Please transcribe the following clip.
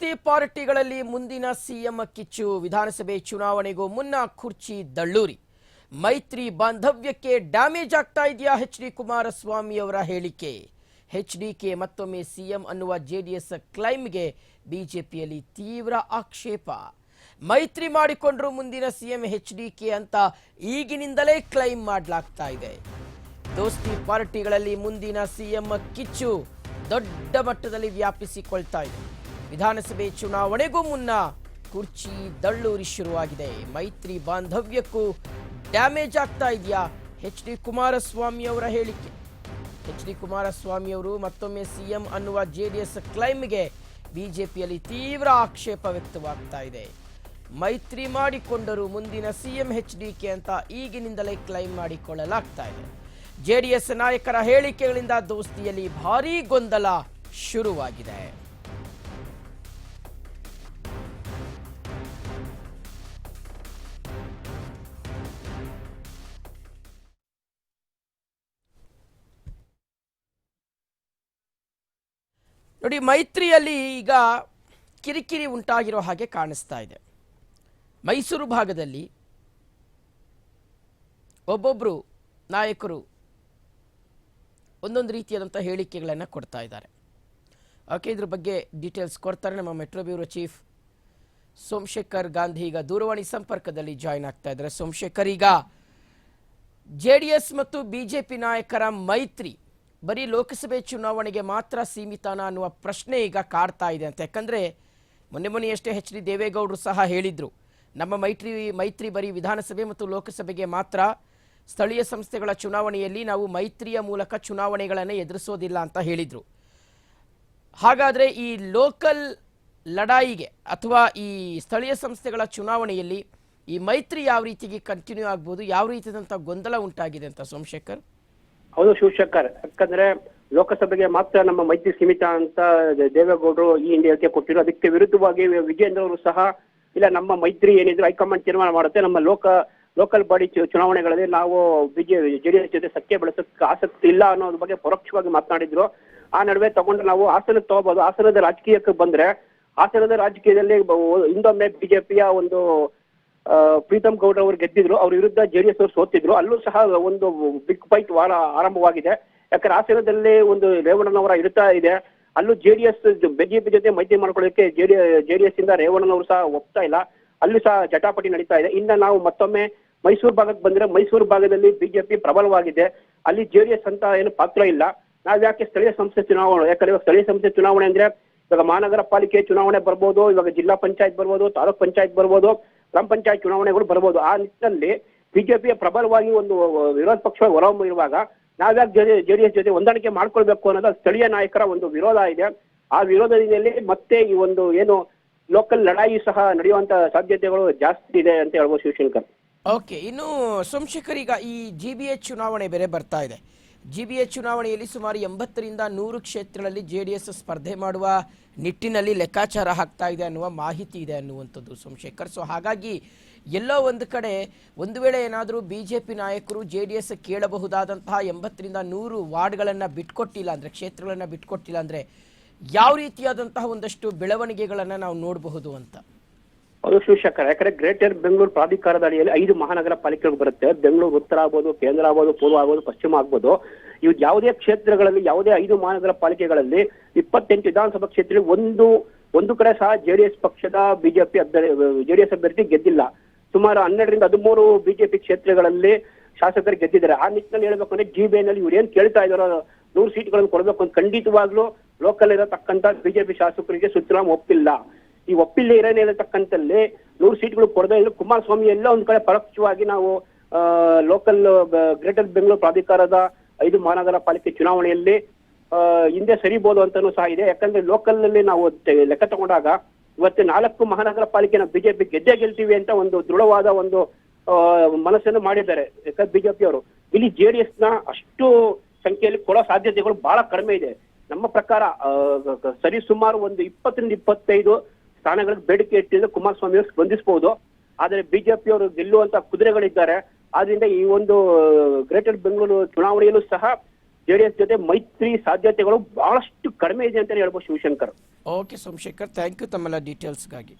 ದೋಸ್ತಿ ಪಾರ್ಟಿಗಳಲ್ಲಿ ಮುಂದಿನ ಸಿಎಂ ಕಿಚ್ಚು. ವಿಧಾನಸಭೆ ಚುನಾವಣೆಗೂ ಮುನ್ನ ಕುರ್ಚಿ ದಳ್ಳೂರಿ. ಮೈತ್ರಿ ಬಾಂಧವ್ಯಕ್ಕೆ ಡ್ಯಾಮೇಜ್ ಆಗ್ತಾ ಇದೆಯಾ ಎಚ್ ಡಿ ಕುಮಾರಸ್ವಾಮಿ ಅವರ ಹೇಳಿಕೆ? ಎಚ್ ಡಿಕೆ ಮತ್ತೊಮ್ಮೆ ಸಿಎಂ ಅನ್ನುವ ಜೆಡಿಎಸ್ ಕ್ಲೈಮ್ಗೆ ಬಿಜೆಪಿಯಲ್ಲಿ ತೀವ್ರ ಆಕ್ಷೇಪ. ಮೈತ್ರಿ ಮಾಡಿಕೊಂಡ್ರು ಮುಂದಿನ ಸಿಎಂ ಎಚ್ ಡಿಕೆ ಅಂತ ಈಗಿನಿಂದಲೇ ಕ್ಲೈಮ್ ಮಾಡಲಾಗ್ತಾ ಇದೆ. ದೋಸ್ತಿ ಪಾರ್ಟಿಗಳಲ್ಲಿ ಮುಂದಿನ ಸಿಎಂ ಕಿಚ್ಚು ದೊಡ್ಡ ಮಟ್ಟದಲ್ಲಿ ವ್ಯಾಪಿಸಿಕೊಳ್ತಾ ಇದೆ. ವಿಧಾನಸಭೆ ಚುನಾವಣೆಗೂ ಮುನ್ನ ಕುರ್ಚಿ ದಳ್ಳೂರಿ ಶುರುವಾಗಿದೆ. ಮೈತ್ರಿ ಬಾಂಧವ್ಯಕ್ಕೂ ಡ್ಯಾಮೇಜ್ ಆಗ್ತಾ ಇದೆಯಾ? ಎಚ್ ಡಿ ಕುಮಾರಸ್ವಾಮಿ ಅವರ ಹೇಳಿಕೆ. ಎಚ್ ಡಿ ಕುಮಾರಸ್ವಾಮಿ ಅವರು ಮತ್ತೊಮ್ಮೆ ಸಿಎಂ ಅನ್ನುವ ಜೆ ಡಿ ಎಸ್ ಕ್ಲೈಮ್ಗೆ ಬಿಜೆಪಿಯಲ್ಲಿ ತೀವ್ರ ಆಕ್ಷೇಪ ವ್ಯಕ್ತವಾಗ್ತಾ ಇದೆ. ಮೈತ್ರಿ ಮಾಡಿಕೊಂಡರೂ ಮುಂದಿನ ಸಿಎಂ ಎಚ್ ಡಿಕೆ ಅಂತ ಈಗಿನಿಂದಲೇ ಕ್ಲೈಮ್ ಮಾಡಿಕೊಳ್ಳಲಾಗ್ತಾ ಇದೆ. ಜೆಡಿಎಸ್ ನಾಯಕರ ಹೇಳಿಕೆಗಳಿಂದ ದೋಸ್ತಿಯಲ್ಲಿ ಭಾರೀ ಗೊಂದಲ ಶುರುವಾಗಿದೆ. ನೋಡಿ, ಮೈತ್ರಿಯಲ್ಲಿ ಈಗ ಕಿರಿಕಿರಿ ಉಂಟಾಗಿರೋ ಹಾಗೆ ಕಾಣಿಸ್ತಾ ಇದೆ. ಮೈಸೂರು ಭಾಗದಲ್ಲಿ ಒಬ್ಬೊಬ್ಬರು ನಾಯಕರು ಒಂದೊಂದು ರೀತಿಯಾದಂಥ ಹೇಳಿಕೆಗಳನ್ನು ಕೊಡ್ತಾ ಇದ್ದಾರೆ. ಓಕೆ, ಇದ್ರ ಬಗ್ಗೆ ಡೀಟೇಲ್ಸ್ ಕೊಡ್ತಾರೆ ನಮ್ಮ metro bureau chief Somashekar Gandhi. ಈಗ ದೂರವಾಣಿ ಸಂಪರ್ಕದಲ್ಲಿ ಜಾಯ್ನ್ ಆಗ್ತಾ ಇದ್ದಾರೆ ಸೋಮಶೇಖರ್. ಈಗ ಜೆ ಡಿ ಎಸ್ ಮತ್ತು ಬಿಜೆಪಿ ನಾಯಕರ ಮೈತ್ರಿ ಬರೀ ಲೋಕಸಭೆ ಚುನಾವಣೆಗೆ ಮಾತ್ರ ಸೀಮಿತನ ಅನ್ನುವ ಪ್ರಶ್ನೆ ಈಗ ಕಾಡ್ತಾ ಇದೆ ಅಂತ. ಯಾಕಂದರೆ ಮೊನ್ನೆ ಮೊನ್ನೆಯಷ್ಟೇ ಎಚ್ ಡಿ ದೇವೇಗೌಡರು ಸಹ ಹೇಳಿದರು, ನಮ್ಮ ಮೈತ್ರಿ ಮೈತ್ರಿ ಬರೀ ವಿಧಾನಸಭೆ ಮತ್ತು ಲೋಕಸಭೆಗೆ ಮಾತ್ರ ಸ್ಥಳೀಯ ಸಂಸ್ಥೆಗಳ ಚುನಾವಣೆಯಲ್ಲಿ ನಾವು ಮೈತ್ರಿಯ ಮೂಲಕ ಚುನಾವಣೆಗಳನ್ನು ಎದುರಿಸೋದಿಲ್ಲ ಅಂತ ಹೇಳಿದರು. ಹಾಗಾದರೆ ಈ ಲೋಕಲ್ ಲಡಾಯಿಗೆ ಅಥವಾ ಈ ಸ್ಥಳೀಯ ಸಂಸ್ಥೆಗಳ ಚುನಾವಣೆಯಲ್ಲಿ ಈ ಮೈತ್ರಿ ಯಾವ ರೀತಿಗೆ ಕಂಟಿನ್ಯೂ ಆಗ್ಬೋದು, ಯಾವ ರೀತಿಯಾದಂಥ ಗೊಂದಲ ಉಂಟಾಗಿದೆ ಅಂತ ಸೋಮಶೇಖರ್? ಹೌದು ಶಿವಶಂಕರ್. ಯಾಕಂದ್ರೆ ಲೋಕಸಭೆಗೆ ಮಾತ್ರ ನಮ್ಮ ಮೈತ್ರಿ ಸೀಮಿತ ಅಂತ ದೇವೇಗೌಡರು ಈ ಹಿಂದೆ ಹೇಳಿಕೆ ಕೊಟ್ಟಿದ್ರು ಅದಕ್ಕೆ ವಿರುದ್ಧವಾಗಿ ವಿಜೇಂದ್ರ ಅವರು ಸಹ, ಇಲ್ಲ ನಮ್ಮ ಮೈತ್ರಿ ಏನಿದ್ರು ಹೈಕಮಾಂಡ್ ತೀರ್ಮಾನ ಮಾಡುತ್ತೆ, ನಮ್ಮ ಲೋಕ, ಲೋಕಲ್ ಬಾಡಿ ಚುನಾವಣೆಗಳಲ್ಲಿ ನಾವು ಬಿಜೆ, ಜೆಡಿಎಸ್ ಜೊತೆ ಸಖ್ಯ ಬೆಳೆಸೋಕೆ ಆಸಕ್ತಿ ಇಲ್ಲ ಅನ್ನೋದ್ರ ಬಗ್ಗೆ ಪರೋಕ್ಷವಾಗಿ ಮಾತನಾಡಿದ್ರು. ಆ ನಡುವೆ ತಗೊಂಡು ನಾವು ಹಾಸನಕ್ಕೆ ತಗೋಬಹುದು ಹಾಸನದ ರಾಜಕೀಯಕ್ಕೆ ಬಂದ್ರೆ, ಹಾಸನದ ರಾಜಕೀಯದಲ್ಲಿ ಇಂದೊಮ್ಮೆ ಬಿಜೆಪಿಯ ಒಂದು ಪ್ರೀತಮ್ ಗೌಡ ಅವರು ಗೆದ್ದಿದ್ರು, ಅವ್ರ ವಿರುದ್ಧ ಜೆಡಿಎಸ್ ಅವರು ಸೋತಿದ್ರು. ಅಲ್ಲೂ ಸಹ ಒಂದು ಬಿಗ್ ಫೈಟ್ ವಾರ ಆರಂಭವಾಗಿದೆ. ಯಾಕಂದ್ರೆ ಹಾಸನದಲ್ಲಿ ಒಂದು ರೇವಣ್ಣನವರ ಇರ್ತಾ ಇದೆ. ಅಲ್ಲೂ ಜೆಡಿಎಸ್ ಬಿಜೆಪಿ ಜೊತೆ ಮೈತ್ರಿ ಮಾಡ್ಕೊಳ್ಳೋಕೆ ಜೆಡಿ ಜೆಡಿಎಸ್ ಇಂದ ರೇವಣ್ಣನವರು ಸಹ ಒಪ್ತಾ ಇಲ್ಲ. ಅಲ್ಲೂ ಸಹ ಜಟಾಪಟಿ ನಡೀತಾ ಇದೆ. ಇನ್ನ ನಾವು ಮತ್ತೊಮ್ಮೆ ಮೈಸೂರು ಭಾಗಕ್ಕೆ ಬಂದ್ರೆ ಮೈಸೂರು ಭಾಗದಲ್ಲಿ ಬಿಜೆಪಿ ಪ್ರಬಲವಾಗಿದೆ. ಅಲ್ಲಿ ಜೆಡಿಎಸ್ ಅಂತ ಏನು ಪಾತ್ರ ಇಲ್ಲ. ನಾವ್ ಯಾಕೆ ಸ್ಥಳೀಯ ಸಂಸ್ಥೆ ಚುನಾವಣೆ, ಯಾಕಂದ್ರೆ ಇವಾಗ ಸ್ಥಳೀಯ ಸಂಸ್ಥೆ ಚುನಾವಣೆ ಅಂದ್ರೆ ಇವಾಗ ಮಹಾನಗರ ಪಾಲಿಕೆ ಚುನಾವಣೆ ಬರ್ಬೋದು, ಇವಾಗ ಜಿಲ್ಲಾ ಪಂಚಾಯತ್ ಬರ್ಬೋದು, ತಾಲೂಕ್ ಪಂಚಾಯತ್ ಬರ್ಬೋದು. ಗ್ರಾಮ ಪಂಚಾಯತ್ ಚುನಾವಣೆಗಳು ಬರ್ಬೋದು. ಆ ನಿಟ್ಟಿನಲ್ಲಿ ಬಿಜೆಪಿಯ ಪ್ರಬಲವಾಗಿ ಒಂದು, ವಿರೋಧ ಪಕ್ಷ ಹೊರಹೊಮ್ಮಿರುವಾಗ ನಾವ್ಯಾಕೆ ಜೆಡಿಎಸ್ ಜೊತೆ ಹೊಂದಾಣಿಕೆ ಮಾಡ್ಕೊಳ್ಬೇಕು ಅನ್ನೋದು ಸ್ಥಳೀಯ ನಾಯಕರ ಒಂದು ವಿರೋಧ ಇದೆ. ಆ ವಿರೋಧದಲ್ಲಿ ಮತ್ತೆ ಈ ಒಂದು ಏನು ಲೋಕಲ್ ಲಡಾಯಿ ಸಹ ನಡೆಯುವಂತ ಸಾಧ್ಯತೆಗಳು ಜಾಸ್ತಿ ಇದೆ ಅಂತ ಹೇಳ್ಬೋದು ಶಿವಶಂಕರ್. ಓಕೆ ಇನ್ನು ಸೋಮಶೇಖರ್, ಈಗ ಈ ಜಿ ಬಿ ಎಚ್ ಚುನಾವಣೆ ಬೇರೆ ಬರ್ತಾ ಇದೆ. ಜಿ ಬಿ ಎಚ್ ಚುನಾವಣೆಯಲ್ಲಿ ಸುಮಾರು ಎಂಬತ್ತರಿಂದ ನೂರು ಕ್ಷೇತ್ರಗಳಲ್ಲಿ ಜೆ ಡಿ ಎಸ್ ಸ್ಪರ್ಧೆ ಮಾಡುವ ನಿಟ್ಟಿನಲ್ಲಿ ಲೆಕ್ಕಾಚಾರ ಹಾಕ್ತಾ ಇದೆ ಅನ್ನುವ ಮಾಹಿತಿ ಇದೆ ಅನ್ನುವಂಥದ್ದು ಸೋಮಶೇಖರ್. ಸೊ ಹಾಗಾಗಿ ಎಲ್ಲೋ ಒಂದು ಕಡೆ ಒಂದು ವೇಳೆ ಏನಾದರೂ ಬಿ ಜೆ ಪಿ ನಾಯಕರು ಜೆ ಡಿ ಎಸ್ ಕೇಳಬಹುದಾದಂತಹ ಎಂಬತ್ತರಿಂದ ನೂರು ವಾರ್ಡ್ಗಳನ್ನು ಬಿಟ್ಕೊಟ್ಟಿಲ್ಲ ಅಂದರೆ, ಕ್ಷೇತ್ರಗಳನ್ನು ಬಿಟ್ಕೊಟ್ಟಿಲ್ಲ ಅಂದರೆ, ಯಾವ ರೀತಿಯಾದಂತಹ ಒಂದಷ್ಟು ಬೆಳವಣಿಗೆಗಳನ್ನು ನಾವು ನೋಡಬಹುದು ಅಂತ? ಅದು ಶಿವಶಂಕರ್ ಯಾಕಂದ್ರೆ ಗ್ರೇಟರ್ ಬೆಂಗಳೂರು ಪ್ರಾಧಿಕಾರದ ಅಡಿಯಲ್ಲಿ ಐದು ಮಹಾನಗರ ಪಾಲಿಕೆಗಳು ಬರುತ್ತೆ. ಬೆಂಗಳೂರು ಉತ್ತರ ಆಗ್ಬೋದು, ಕೇಂದ್ರ ಆಗ್ಬೋದು, ಪೂರ್ವ ಆಗ್ಬೋದು, ಪಶ್ಚಿಮ ಆಗ್ಬೋದು. ಇವು ಯಾವುದೇ ಕ್ಷೇತ್ರಗಳಲ್ಲಿ, ಯಾವುದೇ ಐದು ಮಹಾನಗರ ಪಾಲಿಕೆಗಳಲ್ಲಿ ಇಪ್ಪತ್ತೆಂಟು ವಿಧಾನಸಭಾ ಕ್ಷೇತ್ರದಲ್ಲಿ ಒಂದು ಒಂದು ಕಡೆ ಸಹ ಜೆಡಿಎಸ್ ಪಕ್ಷದ ಬಿಜೆಪಿ ಜೆಡಿಎಸ್ ಅಭ್ಯರ್ಥಿ ಗೆದ್ದಿಲ್ಲ. ಸುಮಾರು ಹನ್ನೆರಡರಿಂದ ಹದಿಮೂರು ಬಿಜೆಪಿ ಕ್ಷೇತ್ರಗಳಲ್ಲಿ ಶಾಸಕರು ಗೆದ್ದಿದ್ದಾರೆ. ಆ ನಿಟ್ಟಿನಲ್ಲಿ ಹೇಳ್ಬೇಕು ಅಂದ್ರೆ ಜಿ ನಲ್ಲಿ ಇವ್ರು ಏನ್ ಕೇಳ್ತಾ ಇದಾರೋ ನೂರು ಸೀಟ್ಗಳನ್ನು ಕೊಡಬೇಕು ಅಂತ ಖಂಡಿತವಾಗ್ಲೂ ಲೋಕಲ್ ಇರತಕ್ಕಂತ ಬಿಜೆಪಿ ಶಾಸಕರಿಗೆ ಸುತ್ತರಾಮ್ ಒಪ್ಪಿಲ್ಲ. ಈ ಒಪ್ಪಿಲ್ಲ ಇರತಕ್ಕಂತಲ್ಲಿ ನೂರು ಸೀಟ್ಗಳು ಕೊಡದೇ ಇದ್ರು. ಕುಮಾರಸ್ವಾಮಿ ಎಲ್ಲ ಒಂದ್ ಕಡೆ ಪರೋಕ್ಷವಾಗಿ ನಾವು ಲೋಕಲ್ ಗ್ರೇಟರ್ ಬೆಂಗಳೂರು ಪ್ರಾಧಿಕಾರದ ಐದು ಮಹಾನಗರ ಪಾಲಿಕೆ ಚುನಾವಣೆಯಲ್ಲಿ ಹಿಂದೆ ಸರಿಬೋದು ಅಂತಾನೂ ಸಹ ಇದೆ. ಯಾಕಂದ್ರೆ ಲೋಕಲ್ನಲ್ಲಿ ನಾವು ಲೆಕ್ಕ ತಗೊಂಡಾಗ ಇವತ್ತು ನಾಲ್ಕು ಮಹಾನಗರ ಪಾಲಿಕೆ ನಾವು ಬಿಜೆಪಿ ಗೆದ್ದೇ ಗೆಲ್ತೀವಿ ಅಂತ ಒಂದು ದೃಢವಾದ ಒಂದು ಮನಸ್ಸನ್ನು ಮಾಡಿದ್ದಾರೆ. ಯಾಕಂದ್ರೆ ಬಿಜೆಪಿ ಅವರು. ಇಲ್ಲಿ ಜೆಡಿಎಸ್ನ ಅಷ್ಟು ಸಂಖ್ಯೆಯಲ್ಲಿ ಕೊಡೋ ಸಾಧ್ಯತೆಗಳು ಬಹಳ ಕಡಿಮೆ ಇದೆ. ನಮ್ಮ ಪ್ರಕಾರ ಸರಿ ಸುಮಾರು ಒಂದು ಇಪ್ಪತ್ತರಿಂದ ಇಪ್ಪತ್ತೈದು ಸ್ಥಾನಗಳಿಗೆ ಬೇಡಿಕೆ ಇಟ್ಟಿದ್ರೆ ಕುಮಾರಸ್ವಾಮಿ ಅವರು ಸ್ಪಂದಿಸಬಹುದು ಆದರೆ ಬಿಜೆಪಿ ಅವರು ಗೆಲ್ಲುವಂತ ಕುದುರೆಗಳಿದ್ದಾರೆ. ಆದ್ರಿಂದ ಈ ಒಂದು ಗ್ರೇಟರ್ ಬೆಂಗಳೂರು ಚುನಾವಣೆಯಲ್ಲೂ ಸಹ ಜೆಡಿಎಸ್ ಜೊತೆ ಮೈತ್ರಿ ಸಾಧ್ಯತೆಗಳು ಬಹಳಷ್ಟು ಕಡಿಮೆ ಇದೆ ಅಂತಾನೆ ಹೇಳ್ಬೋದು Shivashankar. Okay Somashekar thank you ತಮ್ಮೆಲ್ಲ ಡೀಟೇಲ್ಸ್ಗಾಗಿ